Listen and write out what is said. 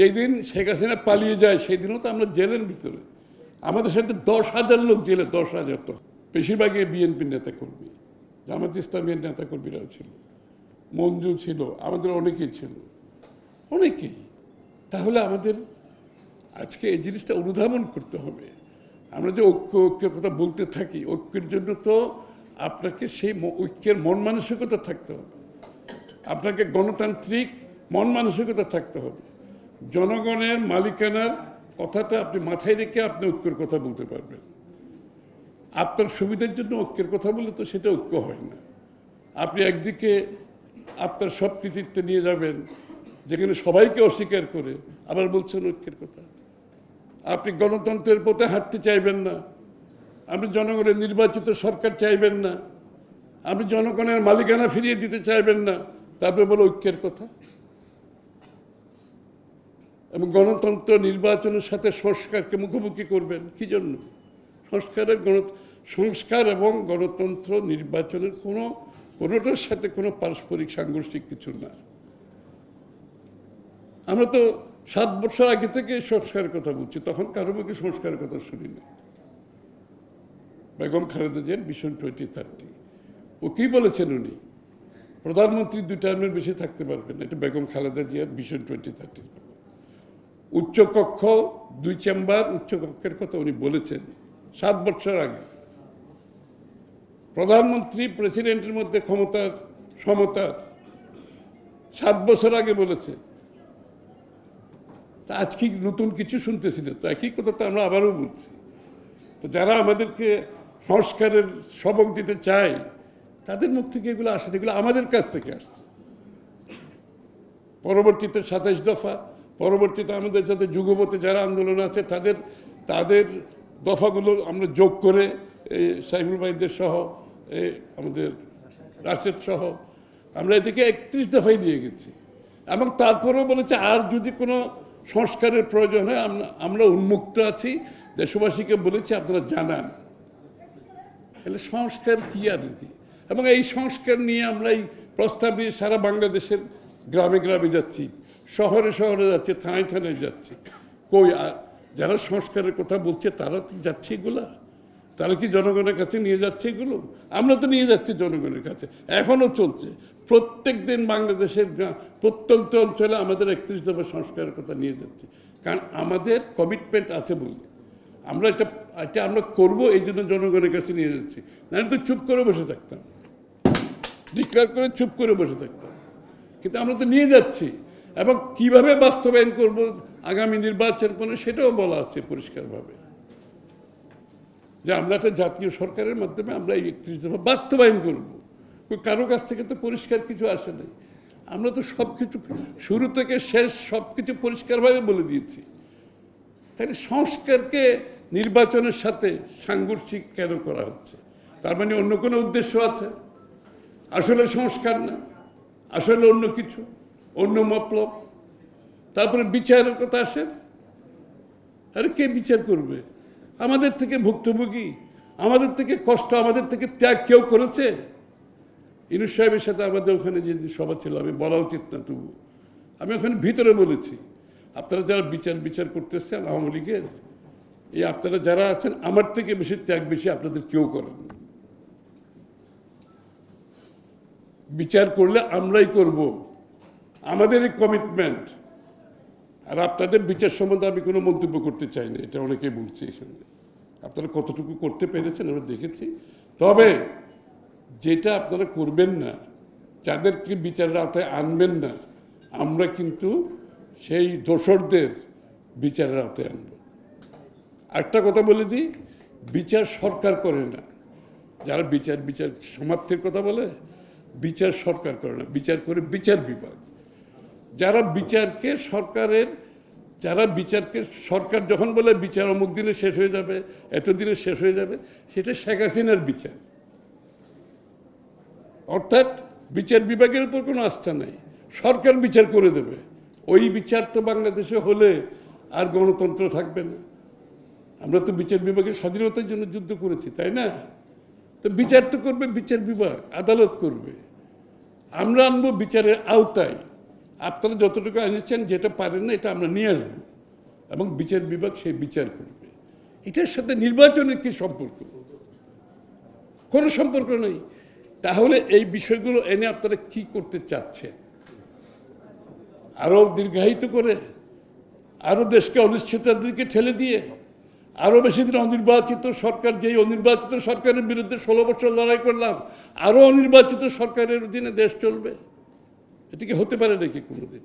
যেদিন শেখ হাসিনা পালিয়ে যায়, সেই দিনও তো আমরা জেলের ভিতরে। আমাদের সাথে দশ হাজার লোক জেলে, দশ হাজার তো। বেশিরভাগই বিএনপির নেতা কর্মী জামাত ইসলামের নেতা কর্মীরাও ছিল। মঞ্জু ছিল, আমাদের অনেকেই ছিল। অনেকেই। তাহলে আমাদের আজকে এই জিনিসটা অনুধাবন করতে হবে। আমরা যে ঐক্য, ঐক্যের কথা বলতে থাকি, ঐক্যের জন্য তো আপনাকে সেই ঐক্যের মন মানসিকতা থাকতে হবে। আপনাকে গণতান্ত্রিক মন মানসিকতা থাকতে হবে। জনগণের মালিকানার কথাটা আপনি মাথায় রেখে আপনি ঐক্যের কথা বলতে পারবেন। আপনার সুবিধার জন্য ঐক্যের কথা বলে তো সেটা ঐক্য হয় না। আপনি একদিকে আপনার সব কৃতিত্ব নিয়ে যাবেন, যেখানে সবাইকে অস্বীকার করে আবার বলছেন ঐক্যের কথা। আপনি গণতন্ত্রের পথে হাঁটতে চাইবেন না। আপনি জনগণের নির্বাচিত সরকার চাইবেন না। আপনি জনগণের মালিকানা ফিরিয়ে দিতে চাইবেন না। তারপরে বলো ঐক্যের কথা। এবং গণতন্ত্র নির্বাচনের সাথে সংস্কারকে মুখোমুখি করবেন। কি জন্য? সংস্কারের গণ সংস্কার এবং গণতন্ত্র নির্বাচনের কোনো, কোনোটার সাথে কোনো পারস্পরিক সাংঘর্ষিক কিছু না। আমরা তো সাত বছর আগে থেকে সংস্কারের কথা বলছি, তখন কারও মুখে সংস্কারের কথা শুনি না বেগম খালেদা জিয়ার মিশন টোয়েন্টি থার্টি ও কি বলেছেন উনি? প্রধানমন্ত্রী দুই টার্মের বেশি থাকতে পারবেন, এটা বেগম খালেদা জিয়ার মিশন টোয়েন্টি থার্টির উচ্চকক্ষ, দুই চেম্বার উচ্চকক্ষের কথা উনি বলেছেন, সাত বছর আগে। প্রধানমন্ত্রী, প্রেসিডেন্টের মধ্যে ক্ষমতার সমতার সাত বছর আগে বলেছে। তা আজকে নতুন কিছু শুনতেছি না? তো একই কথা তো আমরা আবারও বলছি। তো যারা আমাদেরকে সংস্কারের সবক দিতে চায়, তাদের মুখ থেকে এগুলো আসে এগুলো আমাদের কাছ থেকে আসছে। পরবর্তীতে সাতাইশ দফা পরবর্তীতে আমাদের সাথে যুগপথে যারা আন্দোলন আছে, তাদের তাদের দফাগুলো আমরা যোগ করে সাইফুল ভাইদের সহ আমাদের রাশেদ সহ, আমরা এটাকে একত্রিশ দফায় নিয়ে গেছি। এবং তারপরেও বলেছে, আর যদি কোনো সংস্কারের প্রয়োজন হয়, আমরা আমরা উন্মুক্ত আছি। দেশবাসীকে বলেছি, আপনারা জানান। তাহলে সংস্কার কী আর কি? এবং এই সংস্কার নিয়ে আমরা এই প্রস্তাব নিয়ে সারা বাংলাদেশের গ্রামে গ্রামে যাচ্ছি। শহরে শহরে যাচ্ছে, থানায় থানায় যাচ্ছে। কই যারা সংস্কারের কথা বলছে, তারা তো যাচ্ছে এগুলা? তারা কি জনগণের কাছে নিয়ে যাচ্ছে এগুলো? আমরা তো নিয়ে যাচ্ছি জনগণের কাছে এখনও চলছে। প্রত্যেক দিন বাংলাদেশের প্রত্যন্ত অঞ্চলে আমাদের একত্রিশ দফা সংস্কারের কথা নিয়ে যাচ্ছে। কারণ আমাদের কমিটমেন্ট আছে বলে। আমরা এটা এটা আমরা করব, এই জন্য জনগণের কাছে নিয়ে যাচ্ছি। নাহলে তো চুপ করে বসে থাকতাম। ডিক্লেয়ার করে চুপ করে বসে থাকতাম। কিন্তু আমরা তো নিয়ে যাচ্ছি। এবং কীভাবে বাস্তবায়ন করব আগামী নির্বাচন কোনো সেটাও বলা আছে পরিষ্কারভাবে। যে আমরা একটা জাতীয় সরকারের মাধ্যমে আমরা এই একত্রিশ দফা বাস্তবায়ন করব। কারও কাছ থেকে তো পরিষ্কার কিছু আসে নাই। আমরা তো সব কিছু শুরু থেকে শেষ সব কিছু পরিষ্কারভাবে বলে দিয়েছি। তাহলে সংস্কারকে নির্বাচনের সাথে সাংঘর্ষিক কেন করা হচ্ছে? তার মানে অন্য কোনো উদ্দেশ্য আছে? আসলে সংস্কার না, আসলে অন্য কিছু? অন্য মতলব। তারপরে বিচারের কথা আসে। আরে কে বিচার করবে? আমাদের থেকে ভুক্তভোগী, আমাদের থেকে কষ্ট, আমাদের থেকে ত্যাগ কেউ করেছে? ইনুস সাহেবের সাথে আমাদের ওখানে যে সভা ছিল, আমি বলা উচিত না তবু আমি ওখানে ভিতরে বলেছি, আপনারা যারা বিচার বিচার করতেছেন, আওয়ামী লীগের, এই আপনারা যারা আছেন, আমার থেকে বেশি ত্যাগ বেশি আপনাদের কেউ করেন বিচার করলে আমরাই করব। আমাদের এই কমিটমেন্ট আর আপনাদের বিচার সম্বন্ধে আমি কোনো মন্তব্য করতে চাই না, এটা অনেকেই বলছে এখানে। আপনারা কতটুকু করতে পেরেছেন আমরা দেখেছি। তবে যেটা আপনারা করবেন না, যাদেরকে বিচারের আওতায় আনবেন না, আমরা কিন্তু সেই দোসরদের বিচারের আওতায় আনব। একটা কথা বলে দিই, বিচার সরকার করে না। যারা বিচার বিচার সমাপ্তির কথা বলে, বিচার সরকার করে না। বিচার করে বিচার বিভাগ। যারা বিচারকে সরকারের, যারা বিচারকে, সরকার যখন বলে বিচার অমুক দিনে শেষ হয়ে যাবে, এতদিনে শেষ হয়ে যাবে, সেটা শেখ হাসিনার বিচার। অর্থাৎ বিচার বিভাগের উপর কোনো আস্থা নাই। সরকার বিচার করে দেবে। ওই বিচার তো বাংলাদেশে হলে আর গণতন্ত্র থাকবে না। আমরা তো বিচার বিভাগের স্বাধীনতার জন্য যুদ্ধ করেছি, তাই না? তো বিচার তো করবে বিচার বিভাগ, আদালত করবে। আমরা আনব বিচারের আওতায়। আপনারা যতটুকু এনেছেন, যেটা পারেন না, এটা আমরা নিয়ে আসব। এবং বিচার বিভাগ সেই বিচার করবে। এটার সাথে নির্বাচনের কি সম্পর্ক? কোনো সম্পর্ক নেই। তাহলে এই বিষয়গুলো এনে আপনারা কি করতে চাচ্ছেন? আরও দীর্ঘায়িত করে, আরও দেশকে অনিশ্চয়তার দিকে ঠেলে দিয়ে, আরও বেশি দিন অনির্বাচিত সরকার, যেই অনির্বাচিত সরকারের বিরুদ্ধে ষোলো বছর লড়াই করলাম, আরও অনির্বাচিত সরকারের অধীনে দেশ চলবে। এটা কি হতে পারে নাকি কোনোদিন?